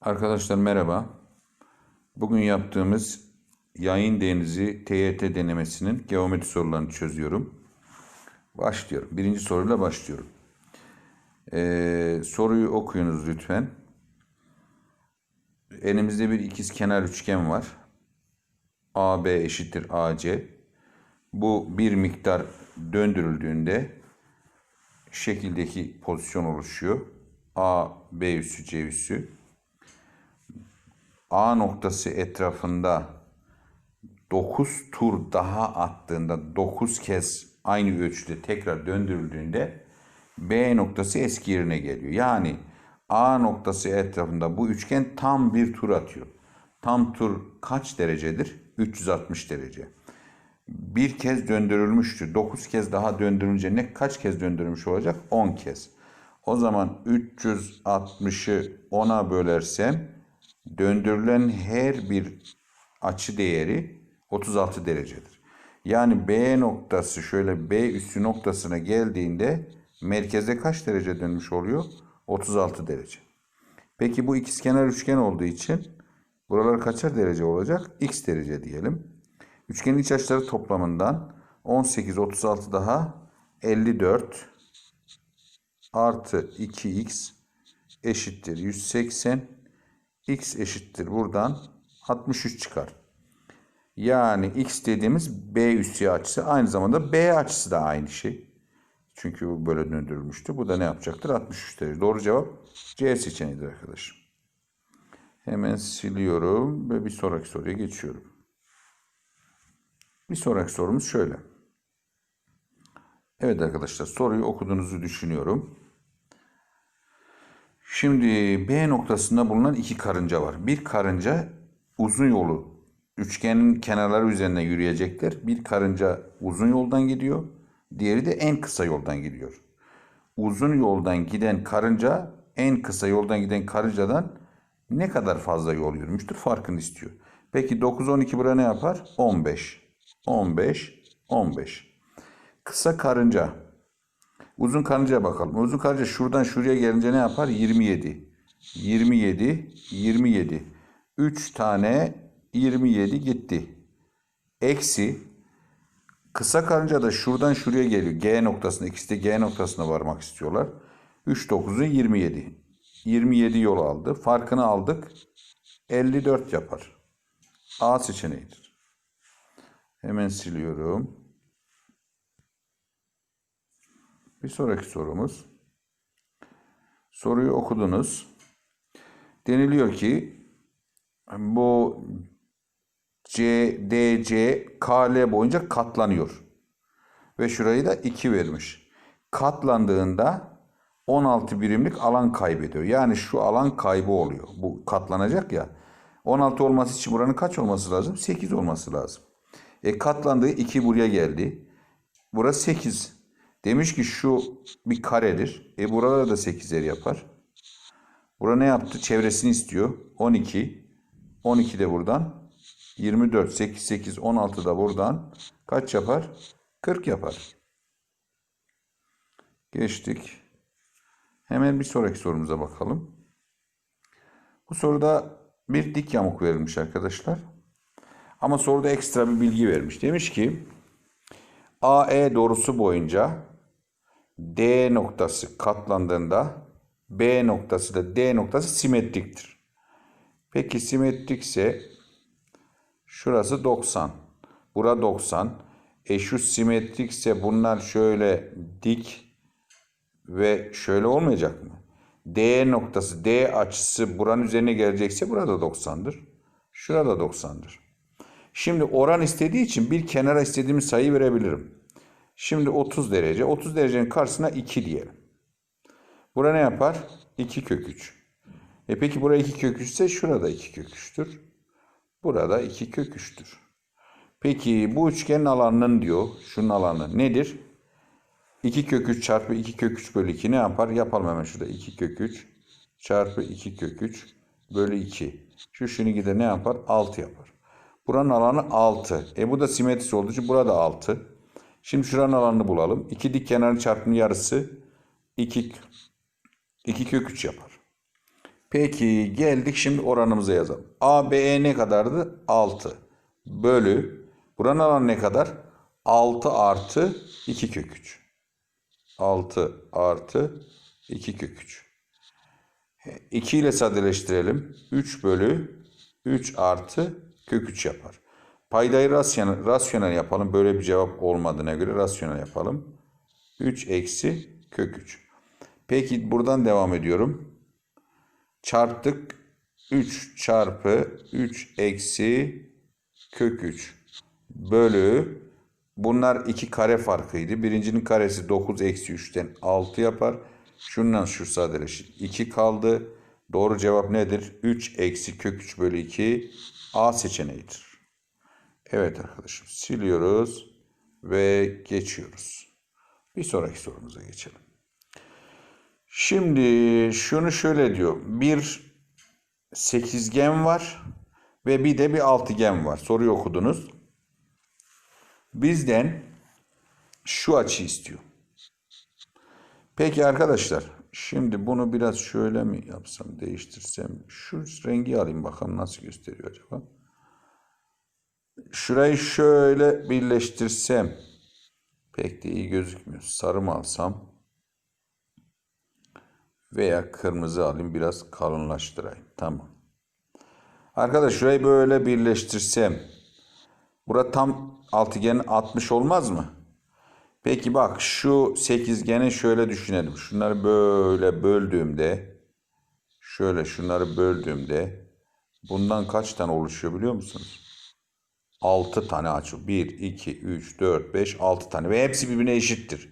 Arkadaşlar merhaba. Bugün yaptığımız yayın denizi TYT denemesinin geometri sorularını çözüyorum. Başlıyorum. Birinci soruyla başlıyorum. Ee, soruyu okuyunuz lütfen. Elimizde bir ikizkenar üçgen var. AB eşittir AC. Bu bir miktar döndürüldüğünde şekildeki pozisyon oluşuyor. A, B üssü, C üssü. A noktası etrafında 9 tur daha attığında 9 kez aynı ölçüde tekrar döndürüldüğünde B noktası eski yerine geliyor. Yani A noktası etrafında bu üçgen tam bir tur atıyor. Tam tur kaç derecedir? 360 derece. Bir kez döndürülmüştür. 9 kez daha döndürünce ne kaç kez döndürülmüş olacak? 10 kez. O zaman 360'ı 10'a bölersem döndürülen her bir açı değeri 36 derecedir. Yani B noktası şöyle B üssü noktasına geldiğinde merkeze kaç derece dönmüş oluyor? 36 derece. Peki bu ikizkenar üçgen olduğu için buralar kaçar derece olacak? X derece diyelim. Üçgenin iç açıları toplamından 18, 36 daha 54 artı 2x eşittir 180 x eşittir buradan 63 çıkar. Yani x dediğimiz b üssü açısı aynı zamanda b açısı da aynı şey. Çünkü bu böyle döndürülmüştü. Bu da ne yapacaktır? 63 derece. Doğru cevap C seçeneğidir arkadaşım. Hemen siliyorum ve bir sonraki soruya geçiyorum. Bir sonraki sorumuz şöyle. Evet arkadaşlar soruyu okuduğunuzu düşünüyorum. Şimdi B noktasında bulunan iki karınca var. Bir karınca uzun yolu üçgenin kenarları üzerinden yürüyecekler. Bir karınca uzun yoldan gidiyor. Diğeri de en kısa yoldan gidiyor. Uzun yoldan giden karınca en kısa yoldan giden karıncadan ne kadar fazla yol yürümüştür farkını istiyor. Peki 9 12 bura ne yapar? 15. 15 15. Kısa karınca Uzun karıncaya bakalım. Uzun karınca şuradan şuraya gelince ne yapar? 27. 27, 27. 3 tane 27 gitti. Eksi kısa karınca da şuradan şuraya geliyor. G noktasına, ikisi de G noktasına varmak istiyorlar. 3 9'u 27. 27 yol aldı. Farkını aldık. 54 yapar. A seçeneğidir. Hemen siliyorum. Bir sonraki sorumuz. Soruyu okudunuz. Deniliyor ki bu C, D, C, K, L boyunca katlanıyor. Ve şurayı da 2 vermiş. Katlandığında 16 birimlik alan kaybediyor. Yani şu alan kaybı oluyor. Bu katlanacak ya. 16 olması için buranın kaç olması lazım? 8 olması lazım. E katlandığı 2 buraya geldi. Burası 8. Demiş ki şu bir karedir. E buralara da 8'ler yapar. Bura ne yaptı? Çevresini istiyor. 12. 12 de buradan. 24, 8, 8, 16 da buradan. Kaç yapar? 40 yapar. Geçtik. Hemen bir sonraki sorumuza bakalım. Bu soruda bir dik yamuk verilmiş arkadaşlar. Ama soruda ekstra bir bilgi vermiş. Demiş ki AE doğrusu boyunca D noktası katlandığında B noktası da D noktası simetriktir. Peki simetrikse şurası 90. Bura 90. E şu simetrikse bunlar şöyle dik ve şöyle olmayacak mı? D noktası, D açısı buranın üzerine gelecekse burada 90'dır. Şurada 90'dır. Şimdi oran istediği için bir kenara istediğimiz sayı verebilirim. Şimdi 30 derece. 30 derecenin karşısına 2 diyelim. Bura ne yapar? 2 kök 3. E peki buraya 2 kök 3 ise şurada 2 kök 3'tür. Burada 2 kök 3'tür. Peki bu üçgenin alanının diyor, şunun alanı nedir? 2 kök 3 çarpı 2 kök 3 bölü 2 ne yapar? Yapalım hemen şurada. 2 kök 3 çarpı 2 kök 3 bölü 2. Şu şunu gider ne yapar? 6 yapar. Buranın alanı 6. E bu da simetrisi olduğu için burada 6. Şimdi şuranın alanını bulalım. İki dik kenarın çarpımı yarısı 2 2 kök 3 yapar. Peki geldik şimdi oranımıza yazalım. ABE ne kadardı? 6 bölü. Buranın alanı ne kadar? 6 artı 2 kök 3. 6 artı 2 kök 3. 2 ile sadeleştirelim. 3 bölü 3 artı kök 3 yapar. Paydayı rasyonel, rasyonel yapalım. Böyle bir cevap olmadığına göre rasyonel yapalım. 3 eksi kök 3. Peki buradan devam ediyorum. Çarptık. 3 çarpı 3 eksi kök 3 bölü bunlar iki kare farkıydı. Birincinin karesi 9 eksi 3'ten 6 yapar. Şundan şu sadeleşir. 2 kaldı. Doğru cevap nedir? 3 eksi kök 3 bölü 2 A seçeneğidir. Evet arkadaşım siliyoruz ve geçiyoruz. Bir sonraki sorumuza geçelim. Şimdi şunu şöyle diyor. Bir sekizgen var ve bir de bir altıgen var. Soruyu okudunuz. Bizden şu açı istiyor. Peki arkadaşlar şimdi bunu biraz şöyle mi yapsam değiştirsem şu rengi alayım bakalım nasıl gösteriyor acaba. Şurayı şöyle birleştirsem pek de iyi gözükmüyor. Sarı mı alsam veya kırmızı alayım biraz kalınlaştırayım. Tamam. Arkadaş şurayı böyle birleştirsem bura tam altıgen 60 olmaz mı? Peki bak şu sekizgeni şöyle düşünelim. Şunları böyle böldüğümde şöyle şunları böldüğümde bundan kaç tane oluşuyor biliyor musunuz? 6 tane açı. 1, 2, 3, 4, 5, 6 tane ve hepsi birbirine eşittir.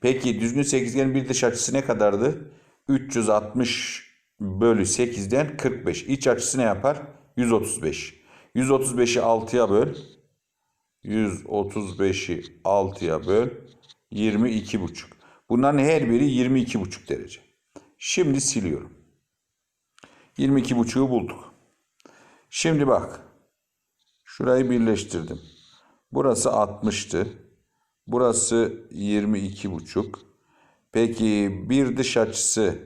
Peki düzgün sekizgenin bir dış açısı ne kadardı? 360 bölü 8'den 45. İç açısı ne yapar? 135. 135'i 6'ya böl. 135'i 6'ya böl. 22,5. Bunların her biri 22,5 derece. Şimdi siliyorum. 22,5'u bulduk. Şimdi bak. Şurayı birleştirdim. Burası 60'tı. Burası 22,5. Peki bir dış açısı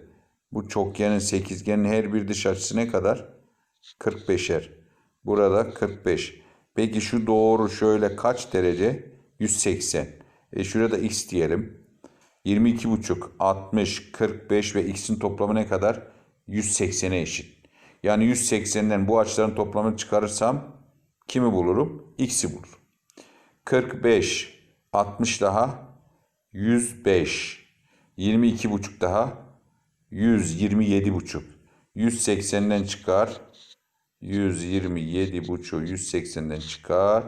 bu çokgenin sekizgenin her bir dış açısı ne kadar? 45'er. Burada 45. Peki şu doğru şöyle kaç derece? 180. E şurada x diyelim. 22,5, 60, 45 ve x'in toplamı ne kadar? 180'e eşit. Yani 180'den bu açıların toplamını çıkarırsam kimi bulurum? X'i bulurum. 45, 60 daha 105. 22,5 daha 127,5. 180'den çıkar. 127,5'u 180'den çıkar.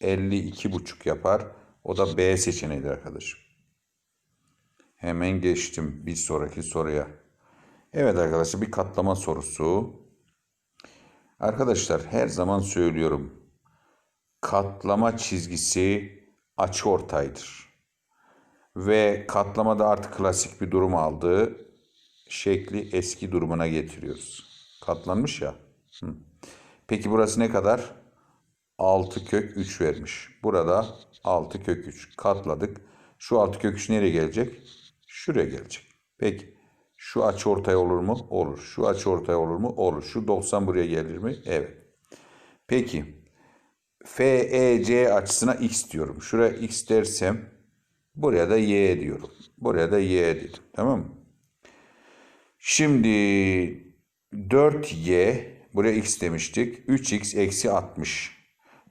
52,5 yapar. O da B seçeneğidir arkadaşım. Hemen geçtim bir sonraki soruya. Evet arkadaşlar bir katlama sorusu. Arkadaşlar her zaman söylüyorum. Katlama çizgisi açıortaydır. Ve katlamada artık klasik bir durum aldı. Şekli eski durumuna getiriyoruz. Katlanmış ya. Peki burası ne kadar? 6 kök 3 vermiş. Burada 6 kök 3 katladık. Şu 6 kök 3 nereye gelecek? Şuraya gelecek. Peki şu açı ortaya olur mu? Olur. Şu açı ortaya olur mu? Olur. Şu 90 buraya gelir mi? Evet. Peki FEC açısına x diyorum. Şuraya x dersem buraya da y diyorum. Buraya da y dedim. Tamam mı? Şimdi 4y buraya x demiştik. 3x eksi 60.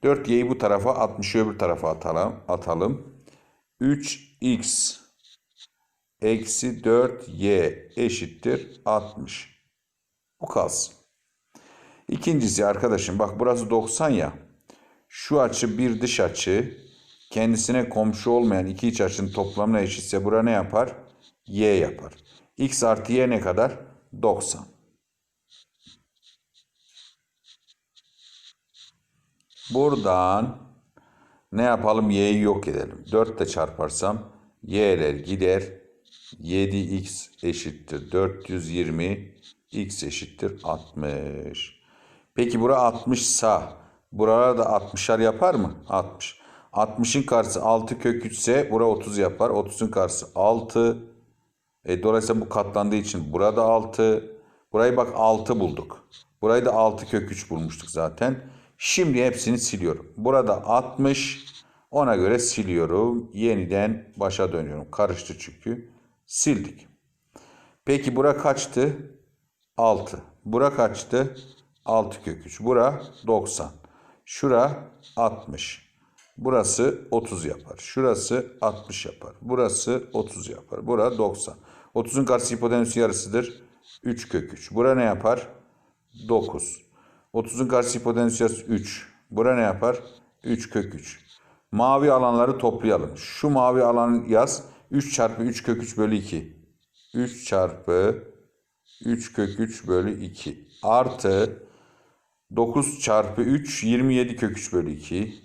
4y'yi bu tarafa 60'ı öbür tarafa atalım. atalım. 3x eksi 4y eşittir 60. Bu kalsın. İkincisi arkadaşım bak burası 90 ya. Şu açı bir dış açı kendisine komşu olmayan iki iç açının toplamına eşitse bura ne yapar? Y yapar. X artı Y ne kadar? 90. Buradan ne yapalım? Y'yi yok edelim. 4 ile çarparsam Y'ler gider. 7x eşittir 420. X eşittir 60. Peki bura 60 sa buralar da 60'ar yapar mı? 60. 60'ın karşısı 6 kök 3 ise bura 30 yapar. 30'un karşısı 6. E, dolayısıyla bu katlandığı için burada 6. Burayı bak 6 bulduk. Burayı da 6 kök 3 bulmuştuk zaten. Şimdi hepsini siliyorum. Burada 60. Ona göre siliyorum. Yeniden başa dönüyorum. Karıştı çünkü. Sildik. Peki bura kaçtı? 6. Bura kaçtı? 6 kök 3. Bura 90. Şura 60. Burası 30 yapar. Şurası 60 yapar. Burası 30 yapar. Bura 90. 30'un karşısı hipotenüsü yarısıdır. 3 kök 3. Bura ne yapar? 9. 30'un karşısı hipotenüsü yarısı 3. Bura ne yapar? 3 kök 3. Mavi alanları toplayalım. Şu mavi alanı yaz. 3 çarpı 3 kök 3 bölü 2. 3 çarpı 3 kök 3 bölü 2. Artı 9 çarpı 3 27 kök 3 bölü 2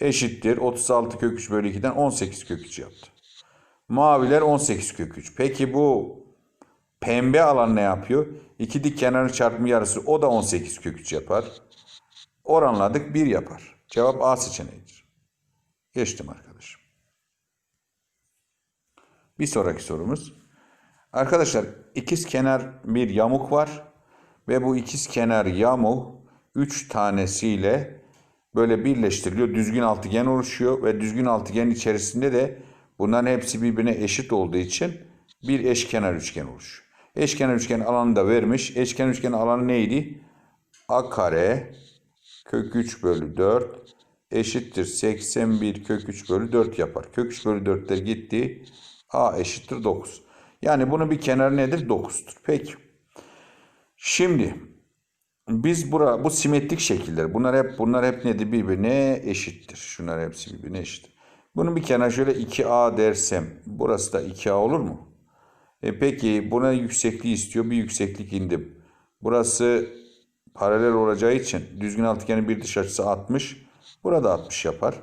eşittir. 36 kök 3 bölü 2'den 18 kök 3 yaptı. Maviler 18 kök 3. Peki bu pembe alan ne yapıyor? İki dik kenarın çarpımı yarısı o da 18 kök 3 yapar. Oranladık 1 yapar. Cevap A seçeneğidir. Geçtim arkadaşım. Bir sonraki sorumuz. Arkadaşlar ikiz kenar bir yamuk var ve bu ikiz kenar yamuk 3 tanesiyle böyle birleştiriliyor. Düzgün altıgen oluşuyor ve düzgün altıgen içerisinde de bunların hepsi birbirine eşit olduğu için bir eşkenar üçgen oluşuyor. Eşkenar üçgen alanı da vermiş. Eşkenar üçgen alanı neydi? A kare kök 3 bölü 4 eşittir 81 kök 3 bölü 4 yapar. Kök 3 bölü 4'ler gitti. A eşittir 9. Yani bunun bir kenarı nedir? 9'dur. Peki. Şimdi biz bura bu simetrik şekiller. Bunlar hep bunlar hep nedir? Birbirine eşittir. Şunlar hepsi birbirine eşit. Bunun bir kenarı şöyle 2A dersem burası da 2A olur mu? E peki buna yüksekliği istiyor. Bir yükseklik indim. Burası paralel olacağı için düzgün altıgenin bir dış açısı 60. Burada 60 yapar.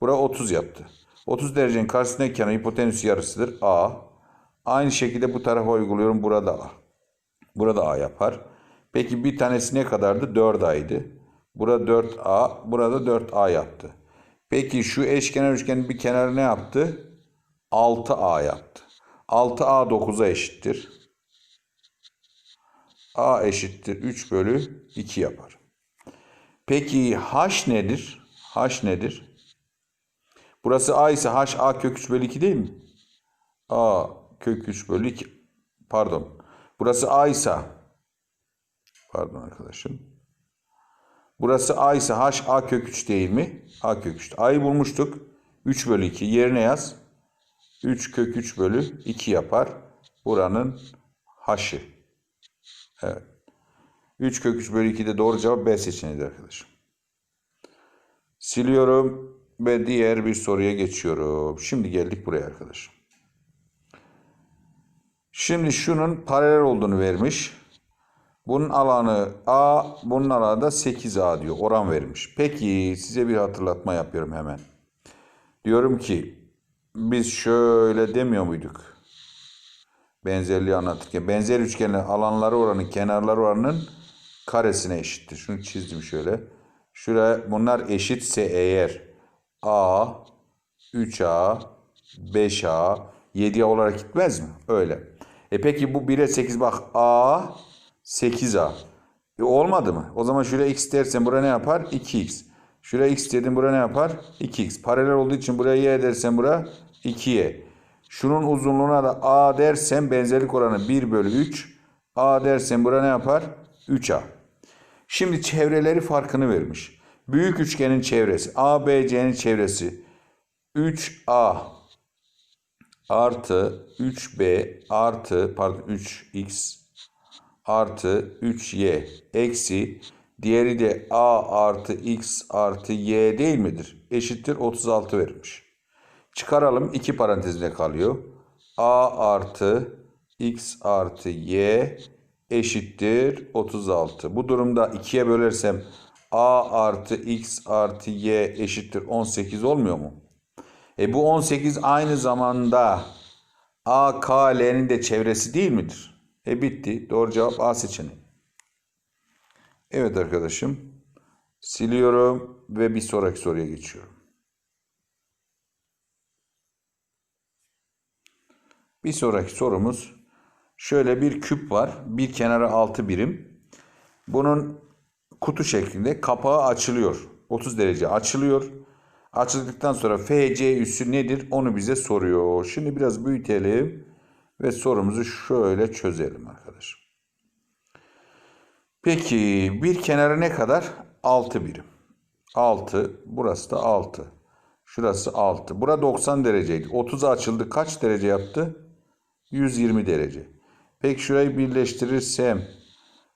Bura 30 yaptı. 30 derecenin karşısındaki kenar hipotenüs yarısıdır. A. Aynı şekilde bu tarafa uyguluyorum. Burada A. Burada A yapar. Peki bir tanesi ne kadardı? 4A'ydı. Burada 4A, burada 4A yaptı. Peki şu eşkenar üçgenin bir kenarı ne yaptı? 6A yaptı. 6A 9'a eşittir. A eşittir 3 bölü 2 yapar. Peki H nedir? H nedir? Burası A ise H A kök 3 bölü 2 değil mi? A kök 3 bölü 2. Pardon. Burası A ise pardon arkadaşım. Burası A ise H A kök 3 değil mi? A kök 3. A'yı bulmuştuk. 3 bölü 2. Yerine yaz. 3 kök 3 bölü 2 yapar. Buranın H'ı. Evet. 3 kök 3 bölü 2 de doğru cevap B seçeneğidir arkadaşım. Siliyorum ve diğer bir soruya geçiyorum. Şimdi geldik buraya arkadaşım. Şimdi şunun paralel olduğunu vermiş. Bunun alanı A, bunun alanı da 8A diyor. Oran vermiş. Peki size bir hatırlatma yapıyorum hemen. Diyorum ki biz şöyle demiyor muyduk? Benzerliği anlatırken. Benzer üçgenler alanları oranı kenarları oranının karesine eşittir. Şunu çizdim şöyle. Şuraya bunlar eşitse eğer A, 3A, 5A, 7A olarak gitmez mi? Öyle. E peki bu 1'e 8 bak A 8A. E olmadı mı? O zaman şuraya x dersen buraya ne yapar? 2x. Şuraya x dedim buraya ne yapar? 2x. Paralel olduğu için buraya y dersen buraya 2y. Şunun uzunluğuna da a dersen benzerlik oranı 1 bölü 3. a dersen buraya ne yapar? 3a. Şimdi çevreleri farkını vermiş. Büyük üçgenin çevresi ABC'nin çevresi 3a artı 3b artı pardon 3x artı 3y eksi diğeri de a artı x artı y değil midir? Eşittir 36 vermiş. Çıkaralım iki parantezine kalıyor. a artı x artı y eşittir 36. Bu durumda 2'ye bölersem a artı x artı y eşittir 18 olmuyor mu? E bu 18 aynı zamanda a, k, l'nin de çevresi değil midir? E bitti. Doğru cevap A seçeneği. Evet arkadaşım. Siliyorum ve bir sonraki soruya geçiyorum. Bir sonraki sorumuz Şöyle bir küp var. Bir kenarı 6 birim. Bunun kutu şeklinde kapağı açılıyor. 30 derece açılıyor. Açıldıktan sonra FC üssü nedir onu bize soruyor. Şimdi biraz büyütelim ve sorumuzu şöyle çözelim arkadaşım. Peki bir kenarı ne kadar? 6 birim. 6. Burası da 6. Şurası 6. Bura 90 dereceydi. 30'a açıldı. Kaç derece yaptı? 120 derece. Peki şurayı birleştirirsem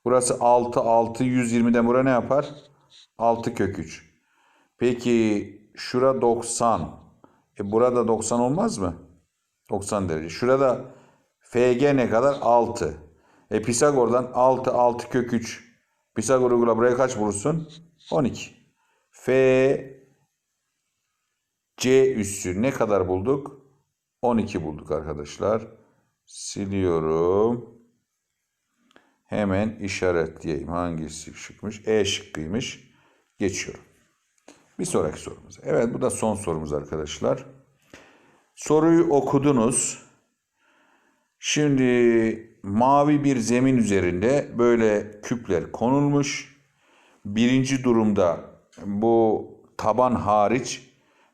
burası 6 6 120'den bura ne yapar? 6 kök 3. Peki şura 90. E burada 90 olmaz mı? 90 derece. Şurada FG ne kadar? 6. E Pisagor'dan 6 6 kök 3. Pisagor uygula buraya kaç bulursun? 12. F C üssü ne kadar bulduk? 12 bulduk arkadaşlar. Siliyorum. Hemen işaretleyeyim. Hangisi şıkmış? E şıkkıymış. Geçiyorum. Bir sonraki sorumuza. Evet bu da son sorumuz arkadaşlar. Soruyu okudunuz. Şimdi mavi bir zemin üzerinde böyle küpler konulmuş. Birinci durumda bu taban hariç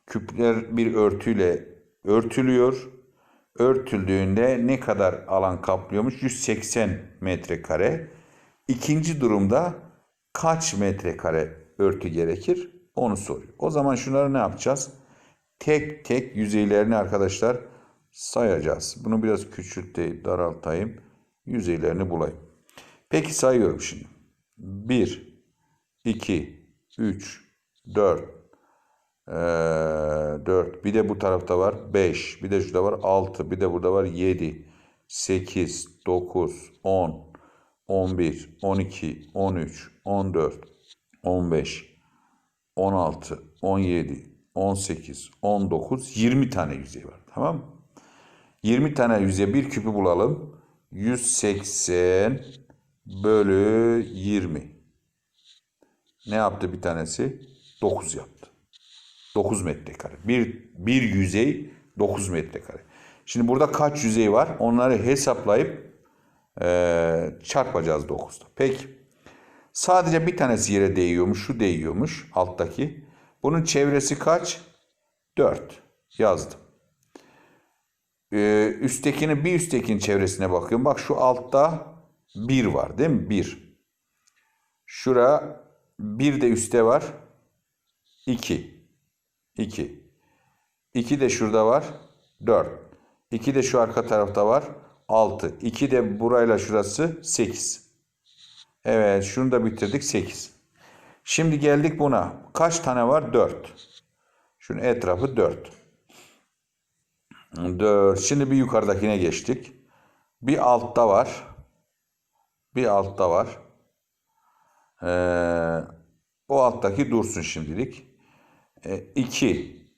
küpler bir örtüyle örtülüyor. Örtüldüğünde ne kadar alan kaplıyormuş? 180 metrekare. İkinci durumda kaç metrekare örtü gerekir? Onu soruyor. O zaman şunları ne yapacağız? Tek tek yüzeylerini arkadaşlar sayacağız. Bunu biraz küçülteyim, daraltayım. Yüzeylerini bulayım. Peki sayıyorum şimdi. 1, 2, 3, 4, ee, 4. Bir de bu tarafta var 5. Bir de şurada var 6. Bir de burada var 7, 8, 9, 10, 11, 12, 13, 14, 15, 16, 17, 18, 19, 20 tane yüzey var. Tamam mı? 20 tane yüzey bir küpü bulalım. 180 bölü 20. Ne yaptı bir tanesi? 9 yaptı. 9 metrekare. Bir, bir yüzey 9 metrekare. Şimdi burada kaç yüzey var? Onları hesaplayıp e, çarpacağız 9'da. Peki. Sadece bir tanesi yere değiyormuş. Şu değiyormuş alttaki. Bunun çevresi kaç? 4. Yazdım. Ee, üsttekinin bir üsttekinin çevresine bakıyorum. Bak şu altta 1 var değil mi? 1. Şura bir de üstte var. 2. 2. 2 de şurada var. 4. 2 de şu arka tarafta var. 6. 2 de burayla şurası 8. Evet şunu da bitirdik 8. Şimdi geldik buna. Kaç tane var? 4. Şunun etrafı 4. 4. Şimdi bir yukarıdakine geçtik. Bir altta var. Bir altta var. Ee, o alttaki dursun şimdilik. 2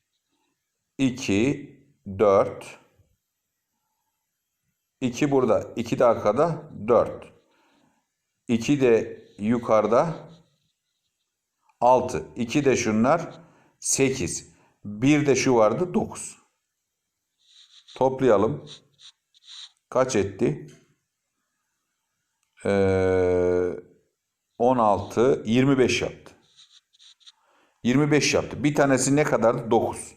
2 4 2 burada. 2 de arkada. 4. 2 de yukarıda. 6. 2 de şunlar. 8. 1 de şu vardı. 9. Toplayalım. Kaç etti? Ee, 16, 25 yaptı. 25 yaptı. Bir tanesi ne kadar? 9.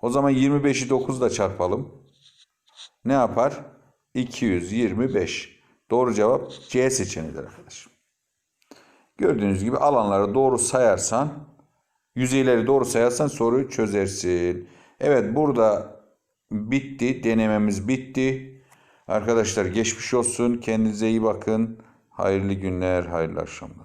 O zaman 25'i 9 ile çarpalım. Ne yapar? 225. Doğru cevap C seçeneğidir arkadaşım. Gördüğünüz gibi alanları doğru sayarsan, yüzeyleri doğru sayarsan soruyu çözersin. Evet burada bitti. Denememiz bitti. Arkadaşlar geçmiş olsun. Kendinize iyi bakın. Hayırlı günler, hayırlı akşamlar.